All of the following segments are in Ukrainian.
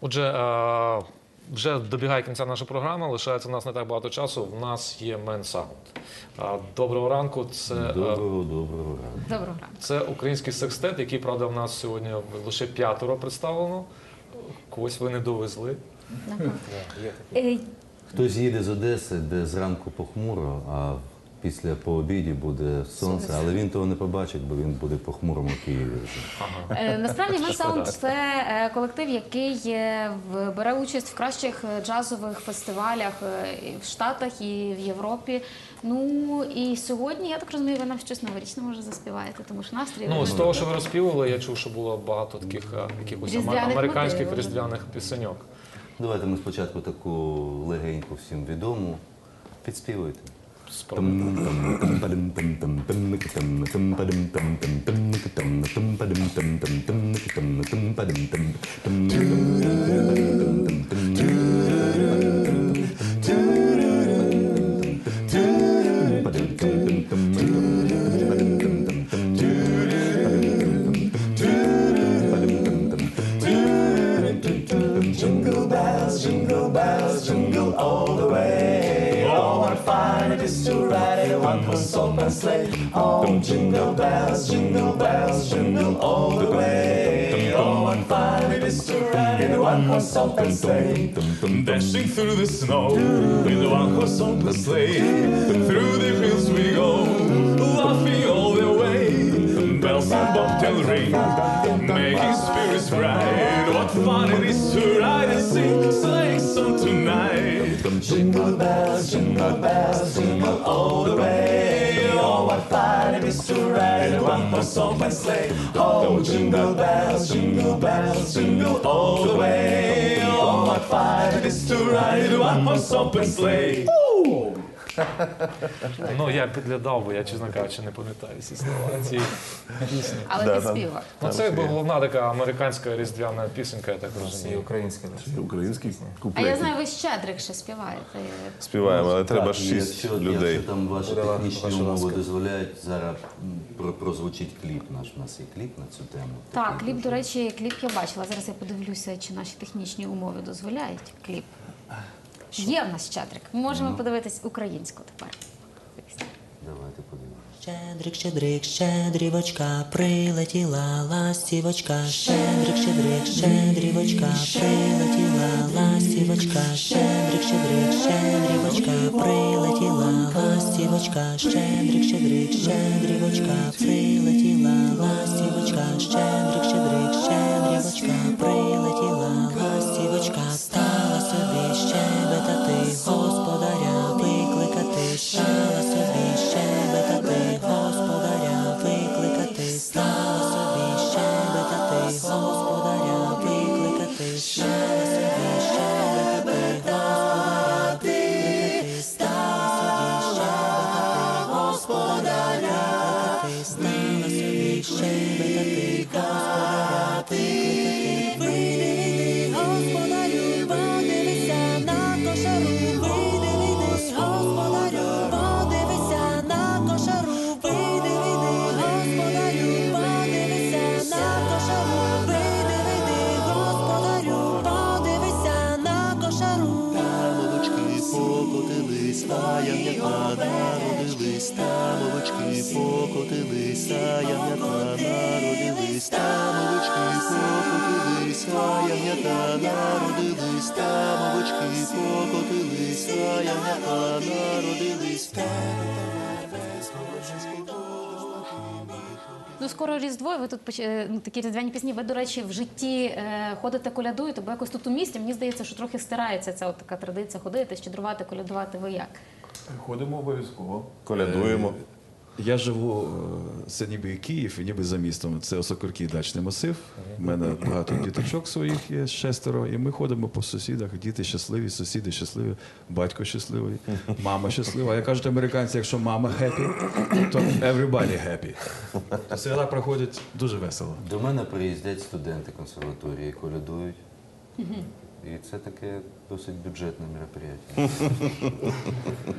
Отже, е, вже добігає кінця наша програма, лишається у нас не так багато часу. В нас є Мен Саунд. Доброго ранку. Це, е, Доброго, доброго ранку. Доброго ранку. це український секстет, який, правда, в нас сьогодні лише п'ятеро представлено. Когось ви не довезли. Е, Хтось їде з Одеси, де зранку похмуро, а після по обіді буде сонце, але він того не побачить, бо він буде похмурому Києві е, Насправді Шкода. Саунд це е, колектив, який е, в- бере участь в кращих джазових фестивалях в Штатах і в Європі. Ну і сьогодні, я так розумію, ви нам щось новорічне може заспіваєте, тому що настрій Ну, з того, що ви розпівали, я чув, що було багато таких якихось ама- американських мотивів. різдвяних пісеньок. Давайте ми спочатку таку легеньку всім відому. Підспівуйте. Spelling. Jingle bells, jingle bells, jingle all the way. Oh, what fun it is to ride in a one-horse open sleigh. Dashing through the snow with a one-horse open sleigh. Through the fields we go, laughing all the way. Bells and bobtail ring, making spirits bright. What fun it is to ride and sing sleigh song tonight. Jingle bells, jingle bells, jingle all the way. To ride in a one-horse open sleigh. Oh, jingle bells, jingle bells, jingle all the way. Oh, what fun it is to ride in a one-horse open sleigh. Ну, я підглядав, бо я, чесно кажучи, не пам'ятаю всі слова цієї пісні. Але підспівах. Ну, це якби головна така американська різдвяна пісенька, я так Це розумію. українське. Український А я знаю, ви щедрик ще співаєте. Співаємо, але треба Так, шість якщо, людей. Якщо там ваші технічні умови дозволяють, зараз м, про- прозвучить кліп наш. У нас є кліп на цю тему. Так, кліп, до речі, кліп я бачила. Зараз я подивлюся, чи наші технічні умови дозволяють кліп. Є в нас щедрик. Ми можемо подивитись українську тепер. Давайте подивимося. Щедрик, щедрик, щедрівочка, прилетіла ластівочка, щедрик, щедрик, щедрівочка, прилетіла ластівочка, щедрик, щедрик, щедрівочка, прилетіла ластівочка, щедрик, щедрик, щедрівочка, прилетіла ластівочка, щедрик, щедрик, щедрівочка, прилетіла they hold. Ну, скоро Різдво, і ви тут е, ну, такі різдвяні пісні. Ви, до речі, в житті е, ходите колядуєте, бо якось тут у місті мені здається, що трохи стирається ця от така традиція ходити, щедрувати, колядувати. Ви як? Ходимо обов'язково. Колядуємо. Я живу е, це ніби Київ, і ніби за містом. Це Осокоркий дачний масив. У мене багато діточок своїх є шестеро, і ми ходимо по сусідах. Діти щасливі, сусіди щасливі, батько щасливий, мама щаслива. Я кажуть американці, якщо мама happy, то everybody happy. То Свята проходять дуже весело. До мене приїздять студенти консерваторії, колядують. І це таке досить бюджетне мероприятие.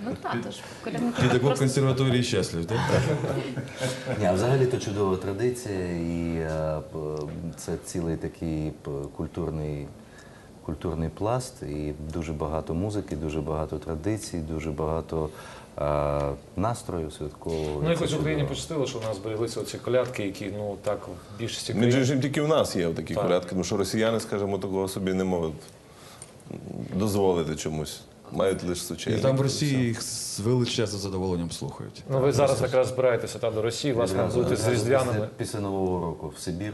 Ну так, тож Педагог просто консерваторії щаслив, так? Ні, а взагалі то чудова традиція, і е, це цілий такий культурний культурний пласт, і дуже багато музики, дуже багато традицій, дуже багато е, настрою святкового. Ну, якось в Україні пощастило, що у нас збереглися оці колядки, які ну так в більшості країн. іншим, тільки в нас є такі Так. колядки, тому що росіяни, скажімо, такого собі не можуть дозволити чомусь. Мають лише І там в Росії їх з величезним задоволенням слухають. Ну ви зараз якраз збираєтеся та до Росії, власне, будете з. Після, після Нового року в Сибір.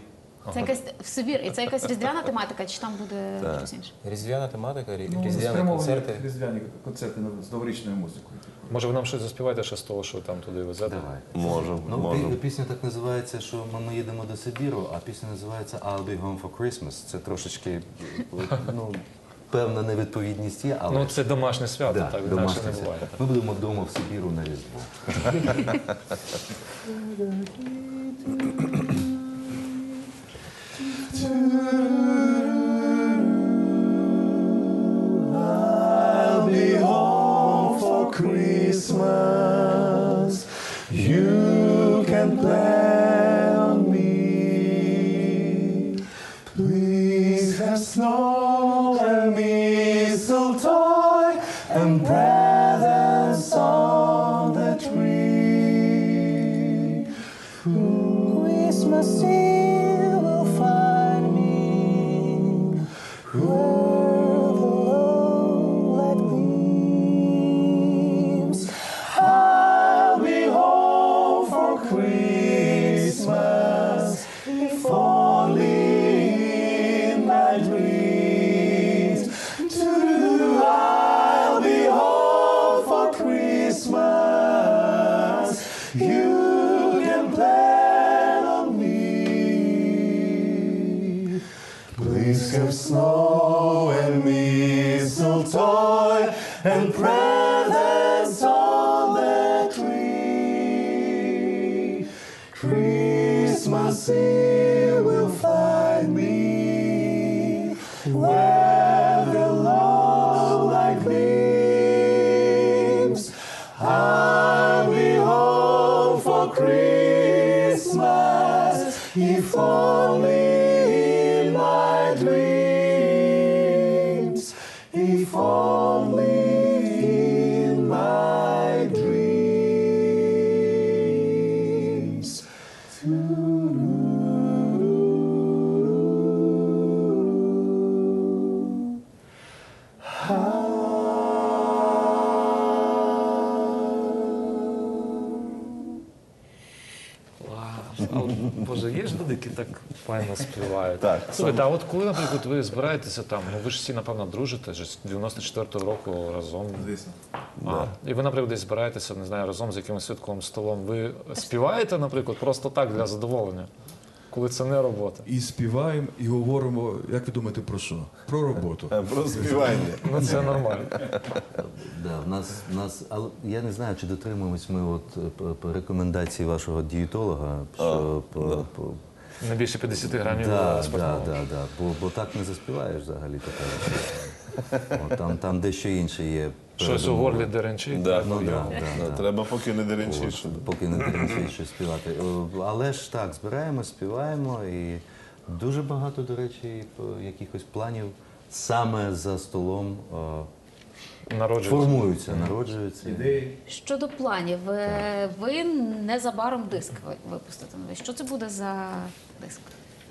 Це якась в Сибір, і це якась різдвяна тематика, чи там буде Так. щось інше? Різдвяна тематика, рі- Ну, різдвяні концерти. Різдвяні концерти з новорічною музикою. Може, ви нам щось заспіваєте ще з того, що ви там туди везете? Давай. Можемо, Ну, пі- пісня так називається, що ми, ми їдемо до Сибіру, а пісня називається I'll be home for Christmas. Це трошечки ну, певна невідповідність є, але Ну це домашнє свято, да, так інакше домашнє не свято. буває. Ми будемо вдома в Сибіру на Різдво. Christmas. You can plan Christmas Eve які так файно співають. Так. Слухайте, а от коли, наприклад, ви збираєтеся там, ну ви ж всі, напевно, дружите, ж з 94-го року разом. Звісно. А, і ви, наприклад, десь збираєтеся, не знаю, разом з якимось святковим столом. Ви співаєте, наприклад, просто так для задоволення, коли це не робота. І співаємо, і говоримо, як ви думаєте, про що? Про роботу. Е, Про співання. Ну це нормально. Да, в нас, в нас, але я не знаю, чи дотримуємось ми от е, п- п- рекомендацій вашого дієтолога, що по- по- Не більше 50 грамів Да, спиртного. да, да, да. Бо, бо так не заспіваєш взагалі таке. От, там, там дещо інше є. Щось у горлі деренчить. Да. Ну, да, да, Да, да. Треба поки не деренчити. От, поки не деренчить щось співати. О, Але ж так, збираємо, співаємо і дуже багато, до речі, якихось планів саме за столом о, Народжується. формуються, народжуються. Щодо планів, е, ви незабаром диск ви- випустите новий. Що це буде за диск?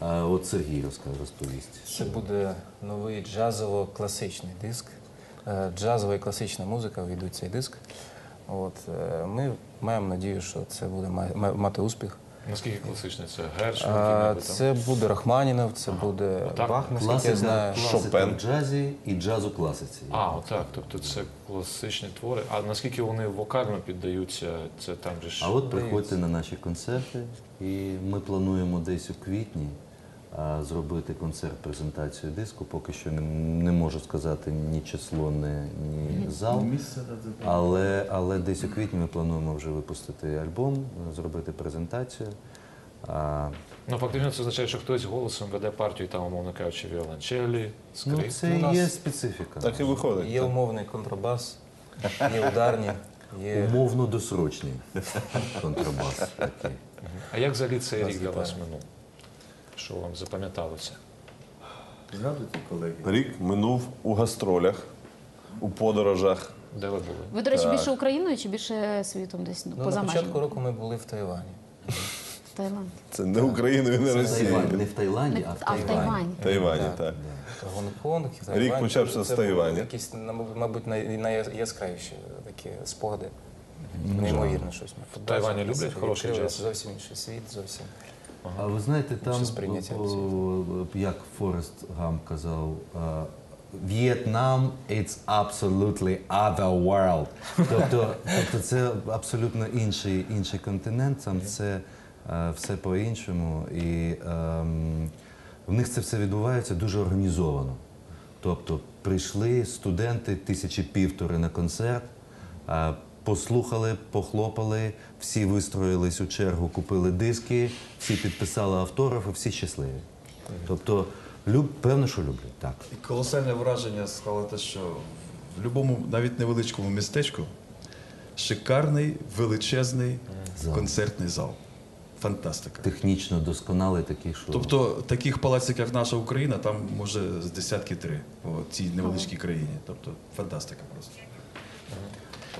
А от Сергій розкаже, розповість. Це буде новий джазово-класичний диск. Е, Джазова і класична музика війдуть в цей диск. От, е, ми маємо надію, що це буде ма- ма- мати успіх. Наскільки класичний це Гершвін? А. Це буде Рахманінов, це буде Отак? Бах, наскільки я Класика, знаю. класика Шопен. в джазі і джаз у класиці. А, отак. Тобто це класичні твори. А наскільки вони вокально піддаються, це там же ж. А от приходьте на наші концерти, і ми плануємо десь у квітні а, зробити концерт-презентацію диску. Поки що не, не можу сказати ні число, ні, ні зал. Але, але десь у квітні ми плануємо вже випустити альбом, зробити презентацію. А, Ну, фактично це означає, що хтось голосом веде партію, там, умовно кажучи, віолончелі, ну, це У і нас є специфіка. Так і виходить. Є умовний контрабас, є ударні, є Умовно досрочний контрабас. Такий. А як взагалі цей рік для вас минув? Що вам запам'яталося? Згадуйте, колеги. Рік минув у гастролях, у подорожах. Де ви були? Ви, до речі, більше Україною чи більше світом десь Ну, поза на початку року ми були в Тайвані. Таїланд. Це не Україною, не Росією. Тайвань, не в Таїланді, а в А в Тайвані. Тайвані. Тайвані, Так. так. Гонконг, Тайвань. Рік почався Це з були Тайваня. Якісь, нам- мабуть, най- найяскравіші такі спогади. Неймовірно щось. В Тайвані люблять хороший джаз? Зовсім інший світ, зовсім. А ви знаєте, там, о, о, як Форест Гам казав, е, В'єтнам it's absolutely other world. Тобто, тобто це абсолютно інший, інший континент, там це е, все по-іншому. І ем, в них це все відбувається дуже організовано. Тобто прийшли студенти тисячі півтори на концерт, а, послухали, похлопали, всі вистроїлись у чергу, купили диски, всі підписали автографи, всі щасливі. Тобто, люб, певно, що люблять, так. І колосальне враження склало те, що в будь-якому, навіть невеличкому містечку, шикарний, величезний Зал. концертний зал. Фантастика. Технічно досконалий такий, що Тобто таких палаців, як наша Україна, там може з десятки три по цій невеличкій країні. Тобто фантастика просто.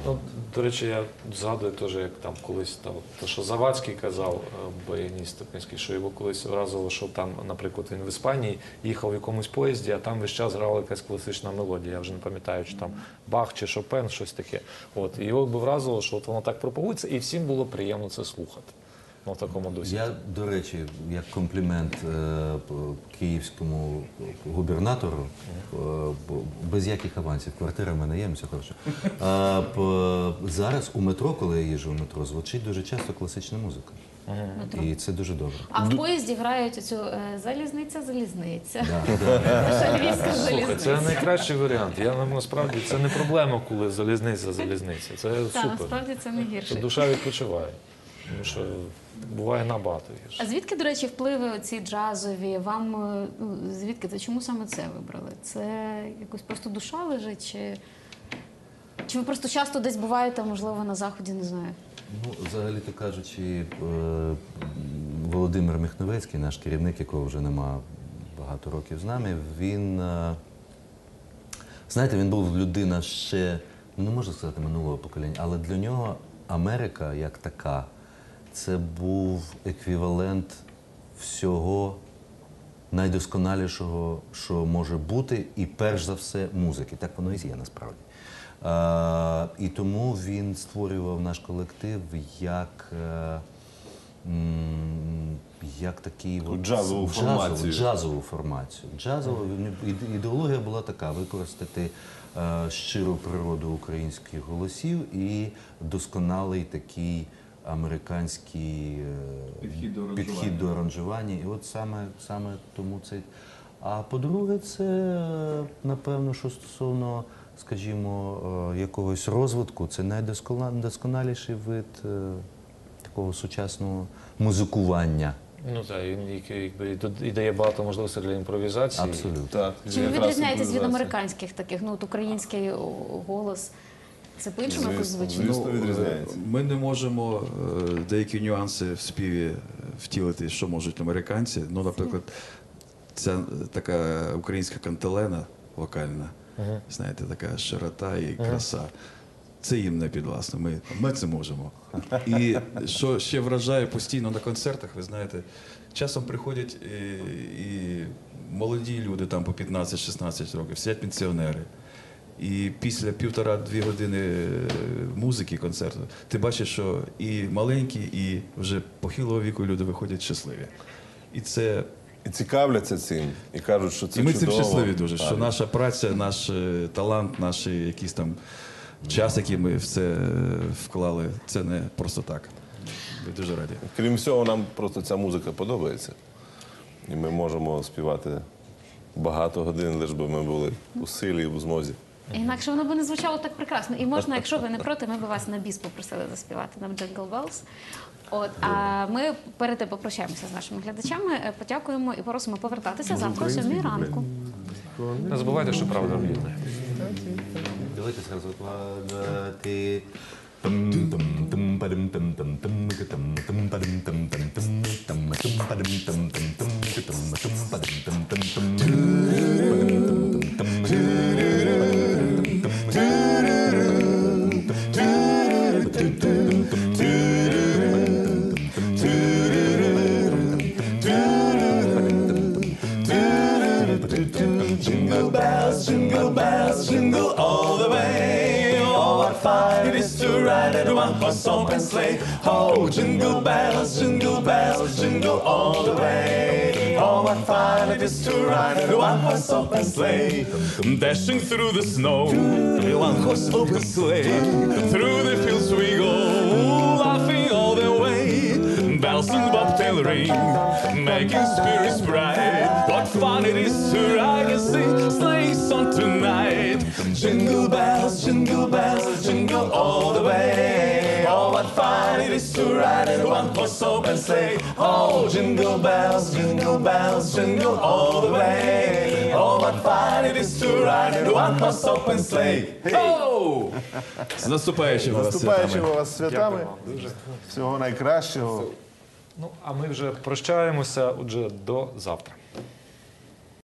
Ну, до речі, я згадую теж, як там колись там, те, що Завадський казав, е, баяніст Топинський, що його колись вразило, що там, наприклад, він в Іспанії їхав в якомусь поїзді, а там весь час грала якась класична мелодія. Я вже не пам'ятаю, чи там Бах чи Шопен, щось таке. От і його би вразило, що от воно так пропагується, і всім було приємно це слухати. Ну, в такому досі. Я, до речі, як комплімент е, київському губернатору, е, бо без яких авансів, квартира в мене є, все хорошо. Е, п- зараз у метро, коли я їжджу в метро, звучить дуже часто класична музика. І це дуже добре. А в поїзді грають цю е, залізниця, залізниця. Да, да. Наша львівська Слухай, це залізниця. найкращий варіант. Я ну, насправді це не проблема, коли залізниця залізниця. Це Та, супер. насправді це не Це гірше. душа відпочиває. Тому що буває набагато гірше. А звідки, до речі, впливи ці джазові? Вам е, ну, звідки це? Чому саме це вибрали? Це якось просто душа лежить? Чи, чи ви просто часто десь буваєте, можливо, на заході, не знаю? Ну, взагалі-то кажучи, е, Володимир Міхновецький, наш керівник, якого вже нема багато років з нами, він, е, знаєте, він був людина ще, ну, не можу сказати минулого покоління, але для нього Америка як така, це був еквівалент всього найдосконалішого, що може бути, і перш за все музики. Так воно і є насправді. Е, і тому він створював наш колектив як, е, як такий от джазову формацію. Джазову формацію. Джазова ідеологія була така: використати е, щиру природу українських голосів і досконалий такий американський е, Підхід до підхід до аранжування. І от саме, саме тому це. А по-друге, це е, напевно, що стосовно, скажімо, е, якогось розвитку, це найдосконаліший вид такого сучасного музикування. Ну так, він якби і дає багато можливостей для імпровізації. Абсолютно. Так, Чи ви відрізняєтесь від американських таких? Ну, от український голос. Це по-іншому якось звучить? звісно. відрізняється. Ми не можемо е, деякі нюанси в співі втілити, що можуть американці. Ну, наприклад, ця така українська кантелена вокальна, знаєте, така широта і краса. Це їм не підвласно. Ми, ми це можемо. І що ще вражає постійно на концертах, ви знаєте, часом приходять і, і молоді люди там по 15-16 років, сидять пенсіонери. І після півтора-дві години е, музики, концерту, ти бачиш, що і маленькі, і вже похилого віку люди виходять щасливі. І це І цікавляться цим, і кажуть, що це і ми цим щасливі дуже, що наша праця, наш е, талант, наш якийсь там час, який ми в це е, вклали, це не просто так. Ми дуже раді. Крім всього, нам просто ця музика подобається. І ми можемо співати багато годин, лише би ми були у силі і в змозі. Інакше воно би не звучало так прекрасно. І можна, якщо ви не проти, ми б вас на біс попросили заспівати нам Jingle Bells. От, а ми перед тим попрощаємося з нашими глядачами, е, подякуємо і просимо повертатися завтра о 7 ранку. Не забувайте, що правда об'єднує. Давайте зразу падати. Jingle bells, jingle bells, jingle all the way. Oh, what fun it is to ride in a one-horse open sleigh. Oh, jingle bells, jingle bells, jingle all the way. Oh, what fun it is to ride in a one-horse open sleigh. Dashing through the snow, in a one-horse open sleigh. Through the fields we go, laughing all the way. Bells and bobtailoring, making spirits bright. What fun it is to ride and sing sleigh song tonight. Jingle bells, jingle bells, jingle all the way. Oh, what fun it is to ride in one-horse open sleigh. Oh, jingle bells, jingle bells, jingle all the way. Oh, what fun it is to ride in one-horse open sleigh. Oh! З наступаючими вас Наступаючими святами. вас святами. Всього найкращого. Ну, а ми вже прощаємося. Отже, до завтра.